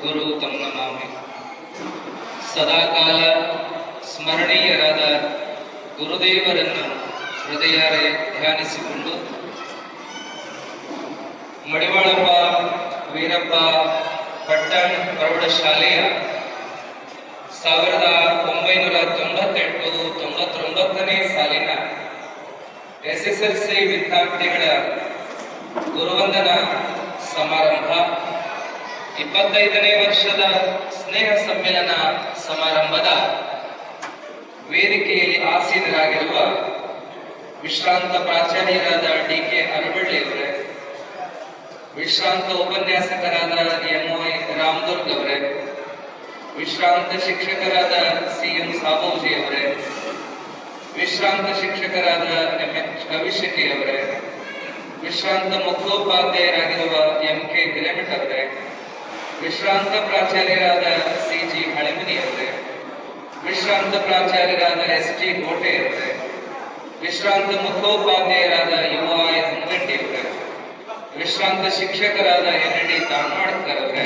ಸದ್ಗುರು ತಮ್ಮ ನಾಮೆ. ಸದಾಕಾಲ ಸ್ಮರಣೀಯರಾದ ಗುರುದೇವರನ್ನು ಹೃದಯಾರೆ ಧ್ಯಾನಿಸಿಕೊಂಡು ಮಡಿವಾಳಪ್ಪ, ವೀರಪ್ಪ, ಪಟ್ಟಣ ಪ್ರೌಢಶಾಲೆಯ ಸಾವಿರದ ಒಂಬೈನೂರ ತೊಂಬತ್ತೆಂಟು ತೊಂಬತ್ತೊಂಬತ್ತನೇ ಸಾಲಿನ ಎಸ್ ಎಸ್ ಎಲ್ ಸಿ ವಿದ್ಯಾರ್ಥಿಗಳ ಗುರುವಂದನಾ ಸಮಾರಂಭ. ಇಪ್ಪತ್ತೈದನೇ ವರ್ಷದ ಸ್ನೇಹ ಸಮ್ಮೇಳನ ಸಮಾರಂಭದ ವೇದಿಕೆಯಲ್ಲಿ ಆಸೀನರಾಗಿರುವ ವಿಶ್ರಾಂತ ಪ್ರಾಚಾರ್ಯರಾದ ಡಿ ಕೆ ಅರಬಳ್ಳಿ ಅವರೇ, ವಿಶ್ರಾಂತ ಉಪನ್ಯಾಸಕರಾದ ಎಂ ವೈ ರಾಮದುರ್ಗ್ ಅವರೇ, ವಿಶ್ರಾಂತ ಶಿಕ್ಷಕರಾದ ಸಿ ಎಂ ಸಾಬೂಜಿ ಅವರೇ, ವಿಶ್ರಾಂತ ಶಿಕ್ಷಕರಾದ ಎಂ ಎಚ್ ಕವಿಶೆಟ್ಟಿ ಅವರೇ, ವಿಶ್ರಾಂತ ಮುಖ್ಯೋಪಾಧ್ಯಾಯರಾಗಿರುವ ಎಂ ಕೆ ಹಿರೇಮಠ ಅವರೇ ವಿಶ್ರಾಂತ ಪ್ರಾಚಾರ್ಯರಾದ ಸಿ ಜಿ ಹಳೆಮನಿ ಅವರೇ ವಿಶ್ರಾಂತ ಪ್ರಾಚಾರ್ಯರಾದ ಎಸ್ ಜಿ ಕೋಟೆ ಅವರೇ ವಿಶ್ರಾಂತ ಮುಖ್ಯೋಪಾಧ್ಯಾಯರಾದ ಯುವ ಐ ಹೊಂಗಂಡಿ ಅವರೇ ವಿಶ್ರಾಂತ ಶಿಕ್ಷಕರಾದ ಎನ್ ಡಿ ತಾಳ್ಮಾಡ್ಕರ್ ಅವರೇ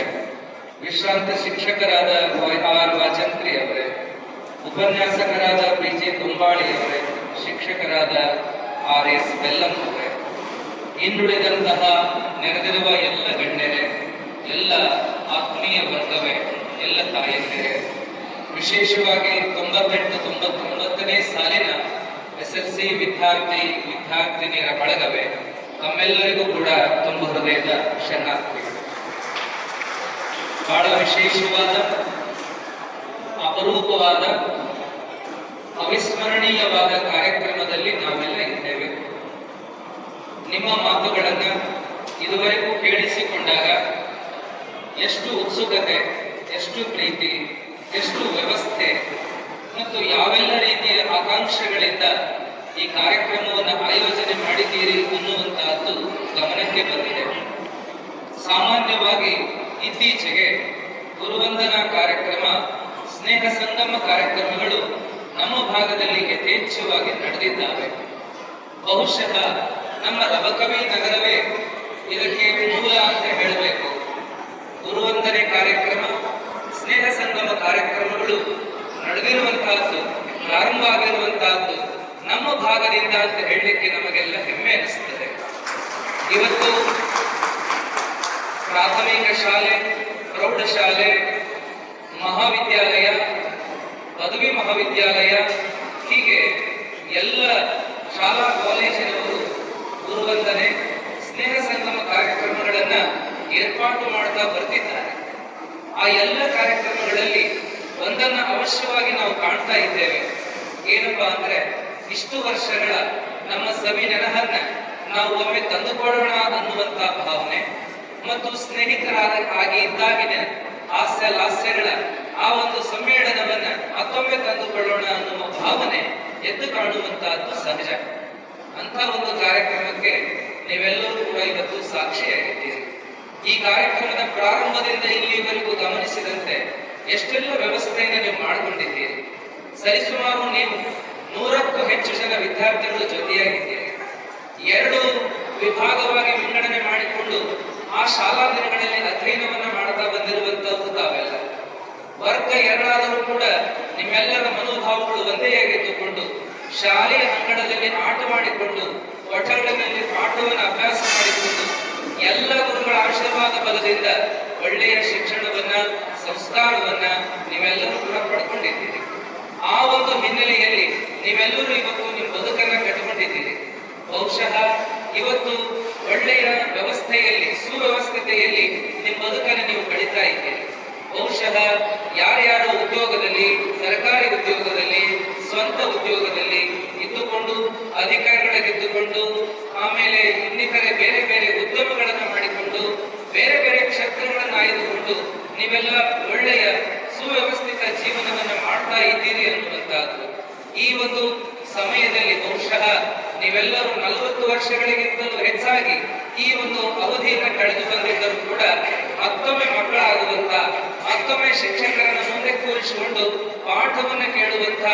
ವಿಶ್ರಾಂತ ಶಿಕ್ಷಕರಾದ ವೈ ಆರ್ ವಾಜಂತ್ರಿ ಅವರೇ ಉಪನ್ಯಾಸಕರಾದ ಪಿ ಜಿ ತುಂಬಾಳಿ ಅವರೇ ಶಿಕ್ಷಕರಾದ ಆರ್ ಎಸ್ ಬೆಲ್ಲಂ ಅವರೇ ಇನ್ನುಳಿದಂತಹ ನೆರೆದಿರುವ ಎಲ್ಲ ಗಣ್ಯರೇ ಎಲ್ಲ ಆತ್ಮೀಯ ವರ್ಗವೇ, ಎಲ್ಲ ತಾಯಿಯರೇ ವಿಶೇಷವಾಗಿ ತೊಂಬತ್ತೆಂಟು, ತೊಂಬತ್ತೊಂಬತ್ತನೇ ಸಾಲಿನ ಎಸ್ ಎಲ್ ಸಿ ವಿದ್ಯಾರ್ಥಿ, ವಿದ್ಯಾರ್ಥಿನಿಯರ ಬಳಗವೇ, ತಮ್ಮೆಲ್ಲರಿಗೂ ಕೂಡ ತುಂಬ ಹೃದಯದ ಶರಣಾರ್ಥಿಗಳು. ಬಹಳ ವಿಶೇಷವಾದ, ಅಪರೂಪವಾದ, ಅವಿಸ್ಮರಣೀಯವಾದ ಕಾರ್ಯಕ್ರಮದಲ್ಲಿ ನಾವೆಲ್ಲ ಇದ್ದೇವೆ. ನಿಮ್ಮ ಮಾತುಗಳನ್ನ ಇದುವರೆಗೂ ಕೇಳಿಸಿಕೊಂಡಾಗ ಎಷ್ಟು ಉತ್ಸುಕತೆ, ಎಷ್ಟು ಪ್ರೀತಿ, ಎಷ್ಟು ವ್ಯವಸ್ಥೆ ಮತ್ತು ಯಾವೆಲ್ಲ ರೀತಿಯ ಆಕಾಂಕ್ಷೆಗಳಿಂದ ಈ ಕಾರ್ಯಕ್ರಮವನ್ನು ಆಯೋಜನೆ ಮಾಡಿದ್ದೀರಿ ಅನ್ನುವಂತಹದ್ದು ಗಮನಕ್ಕೆ ಬಂದಿದೆ. ಸಾಮಾನ್ಯವಾಗಿ ಇತ್ತೀಚೆಗೆ ಗುರುವಂದನಾ ಕಾರ್ಯಕ್ರಮ, ಸ್ನೇಹ ಸಂಗಮ ಕಾರ್ಯಕ್ರಮಗಳು ನಮ್ಮ ಭಾಗದಲ್ಲಿ ಯಥೇಚ್ಛವಾಗಿ ನಡೆದಿದ್ದಾವೆ. ಬಹುಶಃ ನಮ್ಮ ರಬಕವಿ ನಗರವೇ ಇದಕ್ಕೆ ಮೂಲ ಅಂತ ಹೇಳಬೇಕು. ಗುರುವಂದನೆ ಕಾರ್ಯಕ್ರಮ, ಸ್ನೇಹ ಸಂಗಮ ಕಾರ್ಯಕ್ರಮಗಳು ನಡೆದಿರುವಂತಹದ್ದು ಪ್ರಾರಂಭ ಆಗಿರುವಂತಹದ್ದು ನಮ್ಮ ಭಾಗದಿಂದ ಅಂತ ಹೇಳಲಿಕ್ಕೆ ನಮಗೆಲ್ಲ ಹೆಮ್ಮೆ ಅನಿಸುತ್ತದೆ ಇವತ್ತು ಪ್ರಾಥಮಿಕ ಶಾಲೆ, ಪ್ರೌಢಶಾಲೆ, ಮಹಾವಿದ್ಯಾಲಯ, ಪದವಿ ಮಹಾವಿದ್ಯಾಲಯ, ಹೀಗೆ ಎಲ್ಲ ಶಾಲಾ, ಕಾಲೇಜಿನವರು ಗುರುವಂದನೆ, ಸ್ನೇಹ ಸಂಗಮ ಕಾರ್ಯಕ್ರಮಗಳನ್ನ ಏರ್ಪಾಟು ಮಾಡ್ತಾ ಬರ್ತಿದ್ದಾರೆ. ಆ ಎಲ್ಲ ಕಾರ್ಯಕ್ರಮಗಳಲ್ಲಿ ಒಂದನ್ನ ಅವಶ್ಯವಾಗಿ ನಾವು ಕಾಣ್ತಾ ಇದ್ದೇವೆ. ಏನಪ್ಪಾ ಅಂದ್ರೆ, ಇಷ್ಟು ವರ್ಷಗಳ ನಮ್ಮ ಸವಿ ನೆನಹನ್ನ ನಾವು ಒಮ್ಮೆ ತಂದುಕೊಳ್ಳೋಣ ಅನ್ನುವಂತ ಭಾವನೆ ಮತ್ತು ಸ್ನೇಹಿತರಾದ ಆಗಿ ಇದ್ದಾಗಿನ ಹಾಸ್ಯ ಲಾಸ್ಯಗಳ ಆ ಒಂದು ಸಮ್ಮೇಳನವನ್ನ ಮತ್ತೊಮ್ಮೆ ತಂದುಕೊಳ್ಳೋಣ ಅನ್ನುವ ಭಾವನೆ ಎದ್ದು ಕಾಣುವಂತಹದ್ದು ಸಹಜ. ಅಂತ ಒಂದು ಕಾರ್ಯಕ್ರಮಕ್ಕೆ ನೀವೆಲ್ಲರೂ ಕೂಡ ಇವತ್ತು ಸಾಕ್ಷಿಯಾಗಿದ್ದೀರಿ. ಈ ಕಾರ್ಯಕ್ರಮದ ಪ್ರಾರಂಭದಿಂದ ಇಲ್ಲಿವರೆಗೂ ಗಮನಿಸಿದಂತೆ ಎಷ್ಟೆಲ್ಲ ವ್ಯವಸ್ಥೆಯನ್ನು ನೀವು ಮಾಡಿಕೊಂಡಿದ್ದೀರಿ. ಸರಿಸುಮಾರು ನೀವು ನೂರಕ್ಕೂ ಹೆಚ್ಚು ಜನ ವಿದ್ಯಾರ್ಥಿಗಳು ಜೊತೆಯಾಗಿದ್ದೀರಿ. ಎರಡು ವಿಭಾಗವಾಗಿ ವಿಂಗಡಣೆ ಮಾಡಿಕೊಂಡು ಆ ಶಾಲಾ ದಿನಗಳಲ್ಲಿ ಅಧ್ಯಯನವನ್ನ ಮಾಡ್ತಾ ಬಂದಿರುವಂತದ್ದು ತಾವೆಲ್ಲ. ವರ್ಗ ಎರಡಾದರೂ ಕೂಡ ನಿಮ್ಮೆಲ್ಲರ ಮನೋಭಾವಗಳು ಒಂದೇ ಆಗಿದ್ದುಕೊಂಡು ಶಾಲೆಯ ಅಂಗಣದಲ್ಲಿ ಆಟ ಮಾಡಿಕೊಂಡು ಕೊಠಡಿನಲ್ಲಿ ಪಾಠವನ್ನು ಅಭ್ಯಾಸ ಮಾಡಿಕೊಂಡು ಎಲ್ಲ ಗುರುಗಳ ಆಶೀರ್ವಾದ ಬಲದಿಂದ ಒಳ್ಳೆಯ ಶಿಕ್ಷಣವನ್ನ, ಸಂಸ್ಕಾರವನ್ನ ನೀವೆಲ್ಲರೂ ಕೂಡ ಪಡ್ಕೊಂಡಿದ್ದೀರಿ. ಆ ಒಂದು ಹಿನ್ನೆಲೆಯಲ್ಲಿ ನೀವೆಲ್ಲರೂ ಇವತ್ತು ನಿಮ್ಮ ಬದುಕನ್ನ ಕಟ್ಟಿಕೊಂಡಿದ್ದೀರಿ ಬಹುಶಃ ಇವತ್ತು ಒಳ್ಳೆಯ ವ್ಯವಸ್ಥೆಯಲ್ಲಿ ಸುವ್ಯವಸ್ಥತೆಯಲ್ಲಿ ನಿಮ್ಮ ಬದುಕನ್ನು ನೀವು ಕಳೀತಾ ಇದ್ದೀರಿ. ಬಹುಶಃ ಯಾರ್ಯಾರು ಉದ್ಯೋಗದಲ್ಲಿ, ಸರ್ಕಾರಿ ಉದ್ಯೋಗದಲ್ಲಿ, ಸ್ವಂತ ಉದ್ಯೋಗದಲ್ಲಿ ಇದ್ದುಕೊಂಡು ಅಧಿಕಾರಿಗಳಾಗಿದ್ದುಕೊಂಡು ಆಮೇಲೆ ಇನ್ನಿತರೆ ಬೇರೆ ಬೇರೆ ಉದ್ಯಮಗಳನ್ನು ಮಾಡಿಕೊಂಡು, ಬೇರೆ ಬೇರೆ ಕ್ಷೇತ್ರಗಳನ್ನು ಆಯ್ದುಕೊಂಡು ನೀವೆಲ್ಲ ಒಳ್ಳೆಯ ಸುವ್ಯವಸ್ಥಿತ ಜೀವನವನ್ನು ಮಾಡ್ತಾ ಇದ್ದೀರಿ ಅನ್ನುವಂತಹದ್ದು ಈ ಒಂದು ಸಮಯದಲ್ಲಿ ಬಹುಶಃ ನೀವೆಲ್ಲರೂ ನಲವತ್ತು ವರ್ಷಗಳಿಗಿಂತಲೂ ಹೆಚ್ಚಾಗಿ ಈ ಒಂದು ಅವಧಿಯನ್ನು ಕಳೆದು ಬಂದಿದ್ದರೂ ಕೂಡ ಮತ್ತೊಮ್ಮೆ ಮಕ್ಕಳಾಗುವಂತ ಮತ್ತೊಮ್ಮೆ ಶಿಕ್ಷಕರನ್ನು ಮುಂದೆ ಕೂರಿಸಿಕೊಂಡು ಪಾಠವನ್ನ ಕೇಳುವಂತ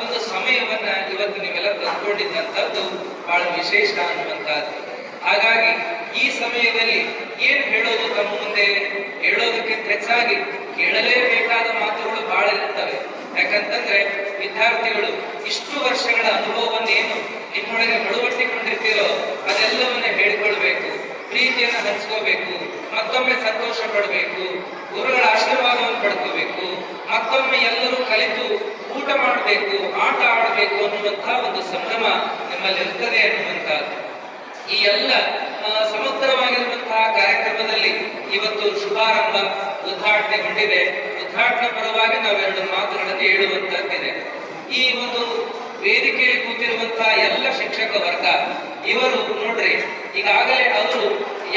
ಒಂದು ಸಮಯವನ್ನ ಇವತ್ತು ನೀವೆಲ್ಲ ತಂದುಕೊಂಡಿದ್ದಂಥದ್ದು ಬಹಳ ವಿಶೇಷ ಅನ್ನುವಂತಹದ್ದು ಹಾಗಾಗಿ ಈ ಸಮಯದಲ್ಲಿ ಏನು ಹೇಳೋದು ತಮ್ಮ ಮುಂದೆ? ಹೇಳೋದಕ್ಕಿಂತ ಹೆಚ್ಚಾಗಿ ಕೇಳಲೇಬೇಕಾದ ಮಾತುಗಳು ಬಹಳ ಇರ್ತವೆ. ಯಾಕಂತಂದ್ರೆ ವಿದ್ಯಾರ್ಥಿಗಳು ಇಷ್ಟು ವರ್ಷಗಳ ಅನುಭವವನ್ನೇನು ನಿಮ್ಮೊಳಗೆ ಮಳುವಟ್ಟಿಕೊಂಡಿರ್ತೀರೋ ಅದೆಲ್ಲವನ್ನ ಹೇಳಿಕೊಳ್ಬೇಕು. ಪ್ರೀತಿಯನ್ನು ಹಂಚ್ಕೋಬೇಕು. ಮತ್ತೊಮ್ಮೆ ಸಂತೋಷ ಪಡಬೇಕು. ಗುರುಗಳ ಆಶೀರ್ವಾದವನ್ನು ಪಡ್ಕೋಬೇಕು. ಮತ್ತೊಮ್ಮೆ ಎಲ್ಲರೂ ಕಲಿತು ಊಟ ಮಾಡಬೇಕು, ಆಟ ಆಡಬೇಕು ಅನ್ನುವಂತಹ ಒಂದು ಸಂಭ್ರಮ ನಿಮ್ಮಲ್ಲಿ ಇರ್ತದೆ ಅನ್ನುವಂಥದ್ದು ಈ ಎಲ್ಲ ಸಮಗ್ರವಾಗಿರುವಂತಹ ಕಾರ್ಯಕ್ರಮದಲ್ಲಿ ಇವತ್ತು ಶುಭಾರಂಭ ಉದ್ಘಾಟನೆಗೊಂಡಿದೆ ಉದ್ಘಾಟನಾ ಪರವಾಗಿ ನಾವೆರಡು ಮಾತುಗಳನ್ನು ಹೇಳುವಂತಹದ್ದಿದೆ ಈ ಒಂದು ವೇದಿಕೆಯಲ್ಲಿ ಕೂತಿರುವಂತಹ ಎಲ್ಲ ಶಿಕ್ಷಕ ವರ್ಗ, ಇವರು ನೋಡ್ರಿ, ಈಗಾಗಲೇ ಅವರು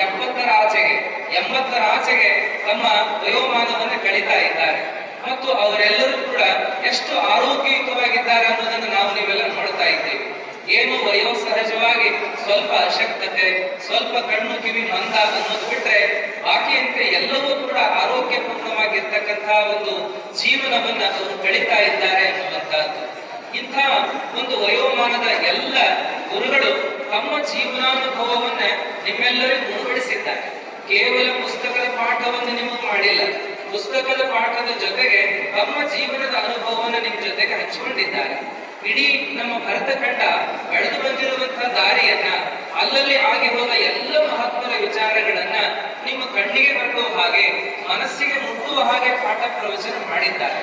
ಎಪ್ಪತ್ತರ ಆಚೆಗೆ ಎಂಬತ್ತರ ಆಚೆಗೆ ತಮ್ಮ ವಯೋಮಾನವನ್ನು ಕಳೀತಾ ಇದ್ದಾರೆ. ಮತ್ತು ಅವರೆಲ್ಲರೂ ಕೂಡ ಎಷ್ಟು ಆರೋಗ್ಯಯುತವಾಗಿದ್ದಾರೆ ಅನ್ನೋದನ್ನು ನಾವು ನೀವೆಲ್ಲ ನೋಡ್ತಾ ಇದ್ದೇವೆ. ಏನು ವಯೋಸಹಜವಾಗಿ ಸ್ವಲ್ಪ ಅಶಕ್ತತೆ, ಸ್ವಲ್ಪ ಕಣ್ಣು ಕಿವಿ ಮಂದ ಅನ್ನೋದು ಬಿಟ್ರೆ ಬಾಕಿಯಂತೆ ಎಲ್ಲವೂ ಕೂಡ ಆರೋಗ್ಯಪೂರ್ಣವಾಗಿರ್ತಕ್ಕಂತಹ ಒಂದು ಜೀವನವನ್ನ ಅವರು ಕಳೀತಾ ಇದ್ದಾರೆ ಅನ್ನುವಂತಹದ್ದು ಇಂಥ ಒಂದು ವಯೋಮಾನದ ಎಲ್ಲ ಗುರುಗಳು ತಮ್ಮ ಜೀವನಾನುಭವವನ್ನ ನಿಮ್ಮೆಲ್ಲರಿಗೂ ಉಣಬಡಿಸಿದ್ದಾರೆ ಪಾಠವನ್ನು ನಿಮಗೆ ಮಾಡಿಲ್ಲ. ಪುಸ್ತಕದ ಪಾಠದ ಜೊತೆಗೆ ತಮ್ಮ ಜೀವನದ ಅನುಭವವನ್ನು ನಿಮ್ಮ ಜೊತೆಗೆ ಹಂಚಿಕೊಂಡಿದ್ದಾರೆ. ಇಡೀ ನಮ್ಮ ಭರತಖಂಡ ಬೆಳೆದು ಬಂದಿರುವಂತಹ ದಾರಿಯನ್ನ, ಅಲ್ಲಲ್ಲಿ ಆಗಿ ಹೋದ ಎಲ್ಲ ಮಹತ್ವದ ವಿಚಾರಗಳನ್ನ ನಿಮ್ಮ ಕಣ್ಣಿಗೆ ಬರುವ ಹಾಗೆ, ಮನಸ್ಸಿಗೆ ಮುಟ್ಟುವ ಹಾಗೆ ಪಾಠ ಪ್ರವಚನ ಮಾಡಿದ್ದಾರೆ.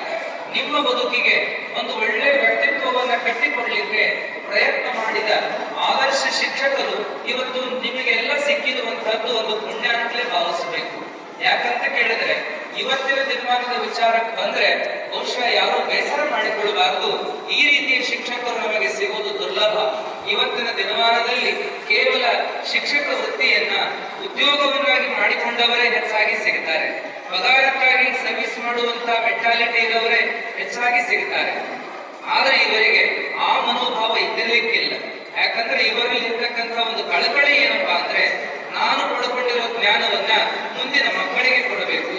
ನಿಮ್ಮ ಬದುಕಿಗೆ ಒಂದು ಒಳ್ಳೆ ವ್ಯಕ್ತಿತ್ವವನ್ನ ಕಟ್ಟಿಕೊಳ್ಳಲಿಕ್ಕೆ ಪ್ರಯತ್ನ ಮಾಡಿದ ಆದರ್ಶ ಶಿಕ್ಷಕರು ಇವತ್ತು ನಿಮಗೆಲ್ಲ ಸಿಕ್ಕಿರುವಂತಹದ್ದು ಒಂದು ಪುಣ್ಯ ಅಂತಲೇ ಭಾವಿಸಬೇಕು. ಯಾಕಂತ ಕೇಳಿದ್ರೆ, ಇವತ್ತಿನ ದಿನಮಾನದ ವಿಚಾರಕ್ಕೆ ಬಂದ್ರೆ, ಬಹುಶಃ ಯಾರು ಬೇಸರ ಮಾಡಿಕೊಳ್ಳಬಾರದು. ಈ ರೀತಿಯ ಶಿಕ್ಷಕರು ನಮಗೆ ಸಿಗುವುದು ದುರ್ಲಭ. ಇವತ್ತಿನ ದಿನಮಾನದಲ್ಲಿ ಕೇವಲ ಶಿಕ್ಷಕ ವೃತ್ತಿಯನ್ನ ಉದ್ಯೋಗವನ್ನಾಗಿ ಮಾಡಿಕೊಂಡವರೇ ಹೆಚ್ಚಾಗಿ ಸಿಗುತ್ತಾರೆ ಪಗಾರಕ್ಕಾಗಿ ಸರ್ವಿಸ್ ಮಾಡುವಂತ ಮೆಂಟಾಲಿಟಿ ಇರೋವರೇ ಹೆಚ್ಚಾಗಿ ಸಿಗುತ್ತಾರೆ ಆದ್ರೆ ಇವರಿಗೆ ಆ ಮನೋಭಾವ ಇದ್ದಿರಲಿಕ್ಕಿಲ್ಲ. ಯಾಕಂದ್ರೆ ಇವರಲ್ಲಿ ಇರ್ತಕ್ಕಂಥ ಒಂದು ಕಳಕಳಿ ಏನಪ್ಪಾ ಅಂದ್ರೆ ನಾನು ಪಡ್ಕೊಂಡಿರೋ ಜ್ಞಾನವನ್ನ ಮುಂದಿನ ಮಕ್ಕಳಿಗೆ ಕೊಡಬೇಕು.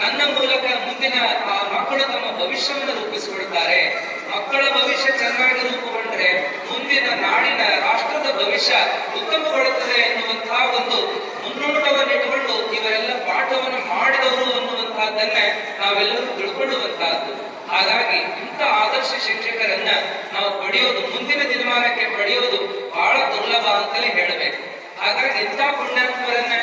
ನನ್ನ ಮೂಲಕ ಮುಂದಿನ, ಆ, ಮಕ್ಕಳು ತಮ್ಮ ಭವಿಷ್ಯವನ್ನು ರೂಪಿಸಿಕೊಳ್ತಾರೆ ಮಕ್ಕಳ ಭವಿಷ್ಯ ಚೆನ್ನಾಗಿ ರೂಪುಗೊಂಡ್ರೆ ಮುಂದಿನ ನಾಡಿನ ರಾಷ್ಟ್ರದ ಭವಿಷ್ಯ ಉತ್ತಮಗೊಳ್ಳುತ್ತದೆ ಎನ್ನುವಂತಹ ಒಂದು ಮುನ್ನೋಟವನ್ನು ಇಟ್ಟುಕೊಂಡು ಇವರೆಲ್ಲ ಪಾಠವನ್ನು ಮಾಡಿದವರು ಅನ್ನುವಂತಹದ್ದನ್ನ ನಾವೆಲ್ಲರೂ ತಿಳ್ಕೊಳ್ಳುವಂತಹದ್ದು ಹಾಗಾಗಿ ಇಂಥ ಆದರ್ಶ ಶಿಕ್ಷಕರನ್ನ ನಾವು ಪಡೆಯೋದು, ಮುಂದಿನ ದಿನಮಾನಕ್ಕೆ ಪಡೆಯೋದು ಬಹಳ ದುರ್ಲಭ ಅಂತಲೇ ಹೇಳಬೇಕು. ಹಾಗಾಗಿ ಇಂಥ ಪುಣ್ಯಾತ್ಮರನ್ನ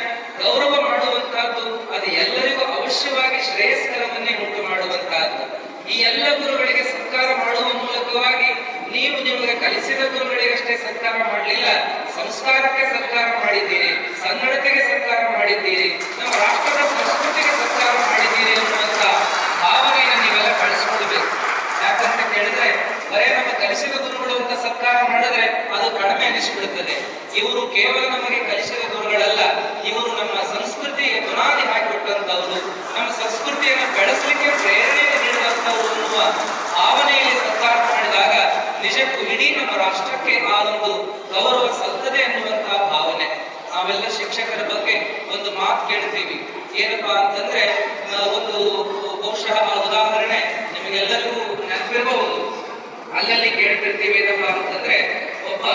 ಗೌರವ ಮಾಡುವಂತಹದ್ದು ಅದು ಎಲ್ಲರಿಗೂ ಅವಶ್ಯವಾಗಿ ಶ್ರೇಯಸ್ಕರವನ್ನೇ ಉಂಟು ಮಾಡುವಂತಹದ್ದು ಈ ಎಲ್ಲ ಗುರುಗಳಿಗೆ ಸತ್ಕಾರ ಮಾಡುವ ಮೂಲಕವಾಗಿ ನೀವು ನಿಮಗೆ ಕಲಿಸಿದ ಗುರುಗಳಿಗಷ್ಟೇ ಸತ್ಕಾರ ಮಾಡಲಿಲ್ಲ. ಸಂಸ್ಕಾರಕ್ಕೆ ಸತ್ಕಾರ ಮಾಡಿದ್ದೀರಿ ಸನ್ನಡತೆಗೆ ಸತ್ಕಾರ ಮಾಡಿದ್ದೀರಿ, ನಮ್ಮ ರಾಷ್ಟ್ರದ ಸಂಸ್ಕೃತಿಗೆ ಸತ್ಕಾರ ಮಾಡಿದ್ದೀರಿ ಅನ್ನುವಂತ ಭಾವನೆಯನ್ನು ನೀವೆಲ್ಲ ಕಳಿಸ್ಕೊಳ್ಬೇಕು ಯಾಕಂತ ಕೇಳಿದ್ರೆ ಬರೇ ನಮ್ಮ ಕಲಿಸಿದ ಗುರುಗಳು ಅಂತ ಸತ್ಕಾರ ಮಾಡಿದ್ರೆ ಅದು ಕಡಿಮೆ ಅನಿಸ್ಬಿಡುತ್ತದೆ ಇವರು ಕೇವಲ ನಮಗೆ ಕಲಿಸಿದ ಗುರುಗಳಲ್ಲ, ಇವರು ನಮ್ಮ ಸಂಸ್ಕೃತಿಗೆ ಬುನಾದಿ ಹಾಕಿಬಿಟ್ಟಂತವರು ನಮ್ಮ ಸಂಸ್ಕೃತಿಯನ್ನು ಬೆಳೆಸಲಿಕ್ಕೆ ಪ್ರೇರಣೆ ನೀಡಿದಂತವರು ಅನ್ನುವ ಭಾವನೆಯಲ್ಲಿ ಸತ್ಕಾರ ಮಾಡಿದಾಗ ನಿಜಕ್ಕೂ ಇಡೀ ನಮ್ಮ ರಾಷ್ಟ್ರಕ್ಕೆ ಆ ಒಂದು ಗೌರವ ಸಲ್ತದೆ ಅನ್ನುವಂತಹ ಭಾವನೆ. ನಾವೆಲ್ಲ ಶಿಕ್ಷಕರ ಬಗ್ಗೆ ಒಂದು ಮಾತು ಕೇಳ್ತೀವಿ. ಏನಪ್ಪಾ ಅಂತಂದ್ರೆ ಒಂದು ಬಹುಶಃ ಉದಾಹರಣೆ ನಿಮಗೆಲ್ಲರಿಗೂ ನೆನಪಿರಬಹುದು ಅಲ್ಲಲ್ಲಿ ಕೇಳ್ತಿರ್ತೀವಿ ಏನಪ್ಪಾ ಅಂತಂದ್ರೆ ಒಬ್ಬ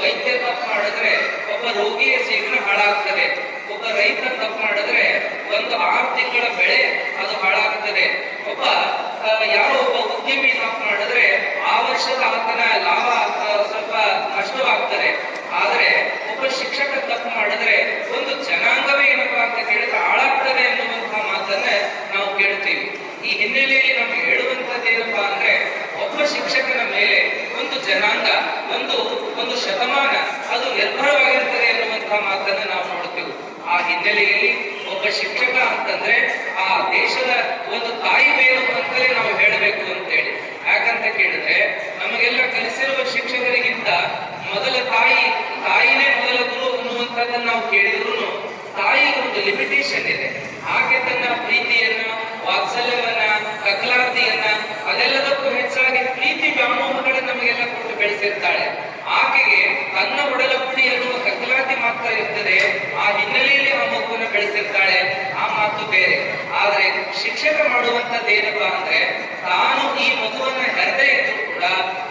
ವೈದ್ಯ ತಪ್ಪು ಮಾಡಿದ್ರೆ ಒಬ್ಬ ರೋಗಿಯ ಜೀವನ ಹಾಳಾಗ್ತದೆ. ಒಬ್ಬ ರೈತ ತಪ್ಪು ಮಾಡಿದ್ರೆ ಒಂದು ಆರು ತಿಂಗಳ ಬೆಳೆ ಅದು ಹಾಳಾಗ್ತದೆ. ಒಬ್ಬ ಯಾರೋ ಒಬ್ಬ ಉದ್ಯಮಿ ತಪ್ಪು ಮಾಡಿದ್ರೆ ಆ ವರ್ಷದ ಆತನ ಲಾಭ ಸ್ವಲ್ಪ ನಷ್ಟವಾಗ್ತದೆ. ಆದರೆ ಒಬ್ಬ ಶಿಕ್ಷಕ ತಪ್ಪು ಮಾಡಿದ್ರೆ ಒಂದು ಜನಾಂಗವೇ ಏನಪ್ಪಾ ಅಂತ ಕೇಳಿದ್ರೆ ಹಾಳಾಗ್ತದೆ ಅನ್ನುವಂತಹ ಮಾತನ್ನ ನಾವು ಕೇಳ್ತೀವಿ. ಈ ಹಿನ್ನೆಲೆಯಲ್ಲಿ ನಮ್ಗೆ ಹೇಳುವಂತದ್ದು ಏನಪ್ಪಾ ಅಂದ್ರೆ ಒಬ್ಬ ಶಿಕ್ಷಕನ ಮೇಲೆ ಒಂದು ಜನಾಂಗ ಒಂದು ಒಂದು ಶತಮಾನ ಅದು ನಿರ್ಭರವಾಗಿರ್ತದೆ ಎನ್ನುವಂತಹ ಮಾತನ್ನ ನಾವು ನೋಡ್ತೀವಿ ಆ ಹಿನ್ನೆಲೆಯಲ್ಲಿ ಒಬ್ಬ ಶಿಕ್ಷಕ ಅಂತಂದ್ರೆ ಆ ದೇಶದ ಒಂದು ತಾಯಿ ಬೇರು ಅಂತಲೇ ನಾವು ಹೇಳಬೇಕು ಅಂತ ಹೇಳಿ ಯಾಕಂತ ಕೇಳಿದ್ರೆ, ನಮಗೆಲ್ಲ ಕಲಿಸಿರುವ ಶಿಕ್ಷಕರಿಗಿಂತ ಮೊದಲ ತಾಯಿ, ತಾಯಿನೇ ಮೊದಲ ಗುರು ಅನ್ನುವಂಥದ್ದನ್ನು ನಾವು ಕೇಳಿದ್ರು ತಾಯಿಗೆ ಒಂದು ಲಿಮಿಟೇಷನ್ ಇದೆ ಆಕೆ ತನ್ನ ಪ್ರೀತಿಯನ್ನ ವಾತ್ಸಲ್ಯವನ್ನ ಕಕಲಾತಿಯನ್ನ ಅದೆಲ್ಲದಕ್ಕೂ ಹೆಚ್ಚಾಗಿ ಪ್ರೀತಿ ವ್ಯಾಮೋಹಗಳನ್ನ ನಮಗೆಲ್ಲ ಕೊಟ್ಟು ಬೆಳೆಸಿರ್ತಾಳೆ ಆಕೆಗೆ ತನ್ನ ಒಡಲ ಕುಡಿ ಅನ್ನುವ ಕಕಲಾತಿ ಮಾತ್ರ ಇರ್ತದೆ ಆ ಹಿನ್ನೆಲೆಯಲ್ಲಿ ಆ ಮಗುವನ್ನು ಬೆಳೆಸಿರ್ತಾಳೆ ಆ ಮಾತು ಬೇರೆ ಆದ್ರೆ ಶಿಕ್ಷಕ ಮಾಡುವಂತದ್ದು ಏನಪ್ಪಾ ಅಂದ್ರೆ, ತಾನು ಈ ಮಗುವನ್ನ ಹೆರದೆ ಇದ್ರು ಕೂಡ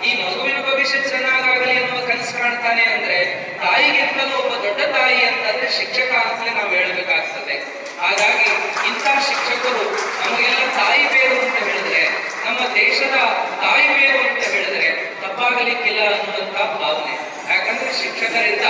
ಈ ಮಗುವಿನ ಭವಿಷ್ಯ ಚೆನ್ನಾಗಾಗಲಿ ಅನ್ನುವ ಕನಸು ಕಾಣ್ತಾನೆ ಅಂದ್ರೆ, ತಾಯಿಗಿಂತಲೂ ಒಬ್ಬ ದೊಡ್ಡ ತಾಯಿ ಅಂತಂದ್ರೆ ಶಿಕ್ಷಕ ಅಂತಲೇ ನಾವು ಹೇಳಬೇಕಾಗ್ತದೆ. ಹಾಗಾಗಿ ಇಂಥ ಶಿಕ್ಷಕರು ನಮಗೆಲ್ಲ ತಾಯಿ ಬೇರು ಅಂತ ಹೇಳಿದ್ರೆ, ನಮ್ಮ ದೇಶದ ತಾಯಿ ಬೇರು ಅಂತ ಹೇಳಿದ್ರೆ ತಪ್ಪಾಗಲಿಕ್ಕಿಲ್ಲ ಅನ್ನುವಂತ ಭಾವನೆ. ಯಾಕಂದ್ರೆ ಶಿಕ್ಷಕರಿಂದ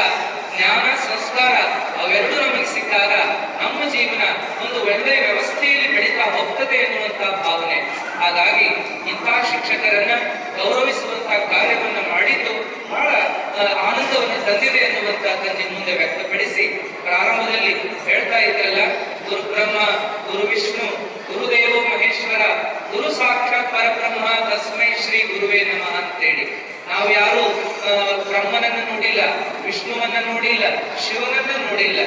ಜ್ಞಾನ ಸಂಸ್ಕಾರ ಅವೆರಡೂ ನಮಗೆ ಸಿಕ್ಕಾಗ ನಮ್ಮ ಜೀವನ ಒಂದು ಒಳ್ಳೆ ವ್ಯವಸ್ಥೆಯಲ್ಲಿ ಬೆಳೀತಾ ಹೋಗ್ತದೆ ಎನ್ನುವಂತಹ ಭಾವನೆ. ಹಾಗಾಗಿ ಇಂತಹ ಶಿಕ್ಷಕರನ್ನ ಗೌರವಿಸುವಂತಹ ಕಾರ್ಯವನ್ನು ಮಾಡಿದ್ದು ಬಹಳ ಆನಂದವನ್ನು ತಂದಿದೆ ಎನ್ನುವಂತಹದ್ದು ನಿಮ್ಮ ಮುಂದೆ ವ್ಯಕ್ತಪಡಿಸಿ ಪ್ರಾರಂಭದಲ್ಲಿ ಹೇಳ್ತಾ ಇದ್ರಲ್ಲ, ಗುರು ಬ್ರಹ್ಮ, ಗುರು ವಿಷ್ಣು ಗುರುದೇವೋ ಮಹೇಶ್ವರ, ಗುರು ಸಾಕ್ಷಾತ್ ಪರಬ್ರಹ್ಮ, ತಸ್ಮೈ ಶ್ರೀ ಗುರುವೇ ನಮಃ ಅಂತೇಳಿ. ನಾವು ಯಾರು? ಬ್ರಹ್ಮನನ್ನ ನೋಡಿಲ್ಲ, ವಿಷ್ಣುವನ್ನ ನೋಡಿಲ್ಲ, ಶಿವನನ್ನ ನೋಡಿಲ್ಲ.